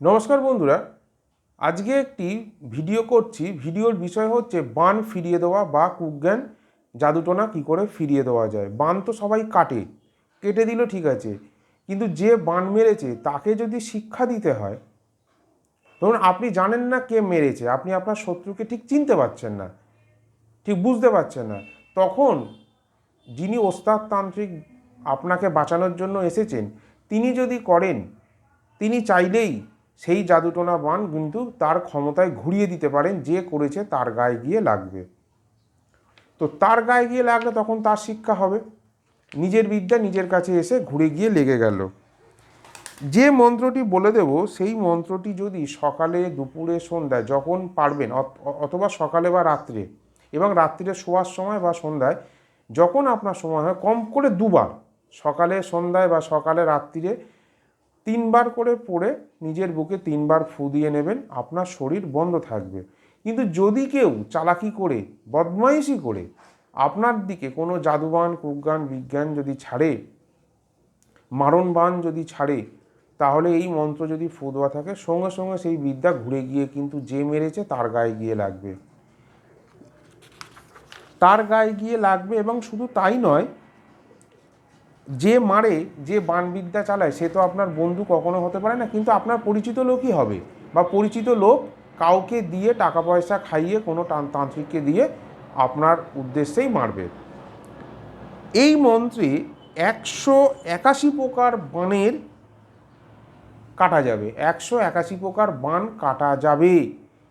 নমস্কার বন্ধুরা, আজকে একটি ভিডিও করছি। ভিডিওর বিষয় হচ্ছে বান ফিরিয়ে দেওয়া বা কুজ্ঞান জাদুটোনা কী করে ফিরিয়ে দেওয়া যায়। বান তো সবাই কাটে, কেটে দিল ঠিক আছে, কিন্তু যে বান মেরেছে তাকে যদি শিক্ষা দিতে হয়, ধরুন আপনি জানেন না কে মেরেছে, আপনি আপনার শত্রুকে ঠিক চিনতে পারছেন না, ঠিক বুঝতে পারছেন না, তখন যিনি ওস্তাদ তান্ত্রিক আপনাকে বাঁচানোর জন্য এসেছেন, তিনি যদি করেন, তিনি চাইলেই সেই জাদুটোনা বান কিন্তু তার ক্ষমতায় ঘুরিয়ে দিতে পারেন, যে করেছে তার গায়ে গিয়ে লাগবে। তো তার গায়ে গিয়ে লাগলে তখন তার শিক্ষা হবে। নিজের বিদ্যা নিজের কাছে এসে ঘুরে গিয়ে লেগে গেল। যে মন্ত্রটি বলে দেব, সেই মন্ত্রটি যদি সকালে, দুপুরে, সন্ধ্যায় যখন পারবেন অথ- অথবা সকালে বা রাত্রে, এবং রাত্রিরে শোয়ার সময় বা সন্ধ্যায় যখন আপনার সময় হয়, কম করে দুবার, সকালে, সন্ধ্যায় বা সকালে, রাত্রিরে তিনবার করে পড়ে নিজের বুকে তিনবার ফু দিয়ে নেবেন, আপনার শরীর বন্ধ থাকবে। কিন্তু যদি কেউ চালাকি করে, বদমাইশি করে, আপনার দিকে কোনো জাদুবান কুজ্ঞান বিজ্ঞান যদি ছাড়ে, মারণবান যদি ছাড়ে, তাহলে এই মন্ত্র যদি ফু দেওয়া থাকে, সঙ্গে সঙ্গে সেই বিদ্যা ঘুরে গিয়ে কিন্তু যে মেরেছে তার গায়ে গিয়ে লাগবে। তার গায়ে গিয়ে লাগবে এবং শুধু তাই নয় যে মারে, যে বানবিদ্যা চালায়, সে তো আপনার বন্ধু কখনো হতে পারে না, কিন্তু আপনার পরিচিত লোকই হবে। বা পরিচিত লোক কাউকে দিয়ে টাকা পয়সা খাইয়ে কোনো তান্ত্রিককে দিয়ে আপনার উদ্দেশ্যেই মারবে। এই মন্ত্রে একশো একাশি প্রকার বানের কাটা যাবে। একশো একাশি প্রকার বান কাটা যাবে।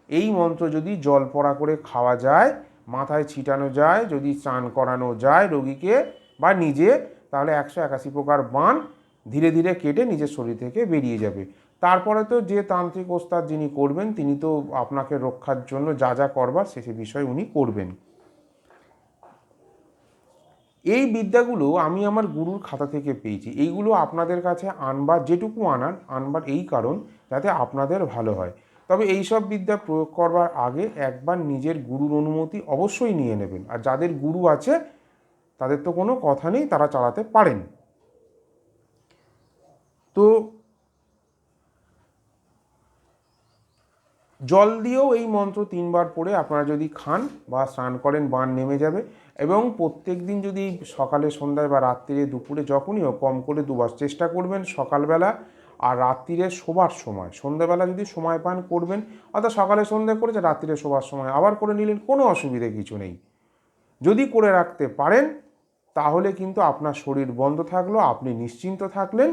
এই মন্ত্র যদি জল পড়া করে খাওয়া যায়, মাথায় ছিটানো যায়, যদি স্নান করানো যায় রোগীকে বা নিজে তাহলে একশো একাশি প্রকার বান ধীরে ধীরে কেটে নিজের শরীর থেকে বেরিয়ে যাবে। তারপরে তো যে তান্ত্রিক ওস্তাদ যিনি করবেন, তিনি তো আপনাকে রক্ষার জন্য যা যা করবার সে সে বিষয় উনি করবেন। এই বিদ্যাগুলো আমি আমার গুরুর খাতা থেকে পেয়েছি। এইগুলো আপনাদের কাছে আনবার, যেটুকু আনার, আনবার এই কারণ যাতে আপনাদের ভালো হয়। তবে এই সব বিদ্যা প্রয়োগ করবার আগে একবার নিজের গুরুর অনুমতি অবশ্যই নিয়ে নেবেন। আর যাদের গুরু আছে তাদের তো কোনো কথা নেই, তারা চালাতে পারেন। তো জল দিয়েও এই মন্ত্র তিনবার পড়ে আপনারা যদি খান বা স্নান করেন, বান নেমে যাবে এবং প্রত্যেক দিন যদি সকালে, সন্ধ্যায় বা রাত্রিরে, দুপুরে যখনই হোক, কম করে দুবার চেষ্টা করবেন সকালবেলা আর রাত্রিরে শোবার সময়। সন্ধ্যাবেলা যদি সময় পান করবেন, অর্থাৎ সকালে সন্ধ্যা করেছে, রাত্রিরে শোবার সময় আবার করে নিলেন, কোনো অসুবিধে কিছু নেই। যদি করে রাখতে পারেন তাহলে কিন্তু আপনার শরীর বন্ধ থাকল। আপনি নিশ্চিন্ত থাকলেন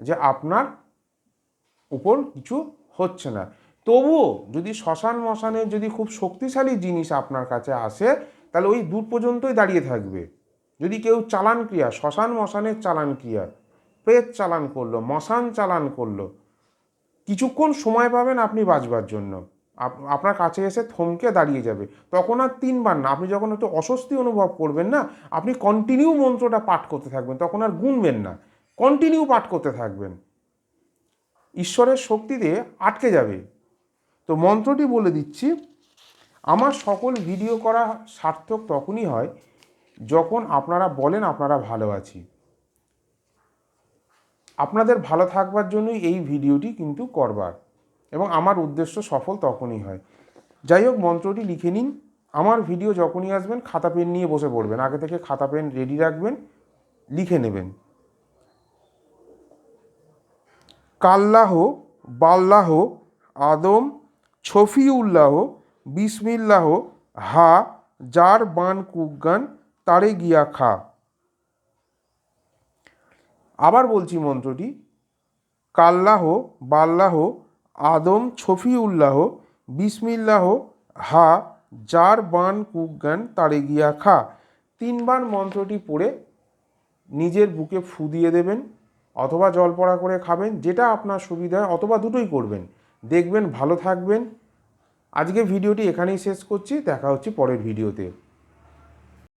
যে আপনার উপর কিছু হচ্ছে না। তবুও যদি শ্মশান মশানের যদি খুব শক্তিশালী জিনিস আপনার কাছে আসে, তাহলে ওই দূর পর্যন্তই দাঁড়িয়ে থাকবে। যদি কেউ চালান ক্রিয়া, শ্মশান মশানের চালান ক্রিয়া, প্রেত চালান করল, মশান চালান করল, কিছুক্ষণ সময় পাবেন আপনি বাঁচবার জন্য। আপনার কাছে এসে থমকে দাঁড়িয়ে যাবে। তখন আর তিনবার না। আপনি যখন একটু অস্বস্তি অনুভব করবেন না, আপনি কন্টিনিউ মন্ত্রটা পাঠ করতে থাকবেন। তখন আর গুনবেন না। কন্টিনিউ পাঠ করতে থাকবেন। ঈশ্বরের শক্তিতে আটকে যাবে। তো মন্ত্রটি বলে দিচ্ছি, আমার সকল ভিডিও করা সার্থক তখনই হয় যখন আপনারা বলেন আপনারা ভালো আছি। আপনাদের ভালো থাকবার জন্যই এই ভিডিওটি কিন্তু করবার। এবং আমার উদ্দেশ্য সফল তখনই হয়। যাই হোক, মন্ত্রটি লিখে নিন। আমার ভিডিও যখনই আসবেন, খাতা পেন নিয়ে বসে পড়বেন। আগে থেকে খাতা পেন রেডি রাখবেন, লিখে নেবেন। কাল্লাহ, বাল্লাহ, আদম, ছফিউল্লাহ, বিসমিল্লাহ, হা, যার বান কুজ্ঞান, তারে গিয়া খা। আবার বলছি মন্ত্রটি, কাল্লাহ, বাল্লাহ আদম ছফিউল্লাহ, বিসমিল্লাহ, হা, যার বান কুজ্ঞান তারে গিয়া খা। তিনবার মন্ত্রটি পড়ে নিজের বুকে ফু দিয়ে দেবেন অথবা জল পড়া করে খাবেন, যেটা আপনার সুবিধা অথবা দুটোই করবেন। দেখবেন ভালো থাকবেন। আজকে ভিডিওটি এখানেই শেষ করছি। দেখা হচ্ছে পরের ভিডিওতে।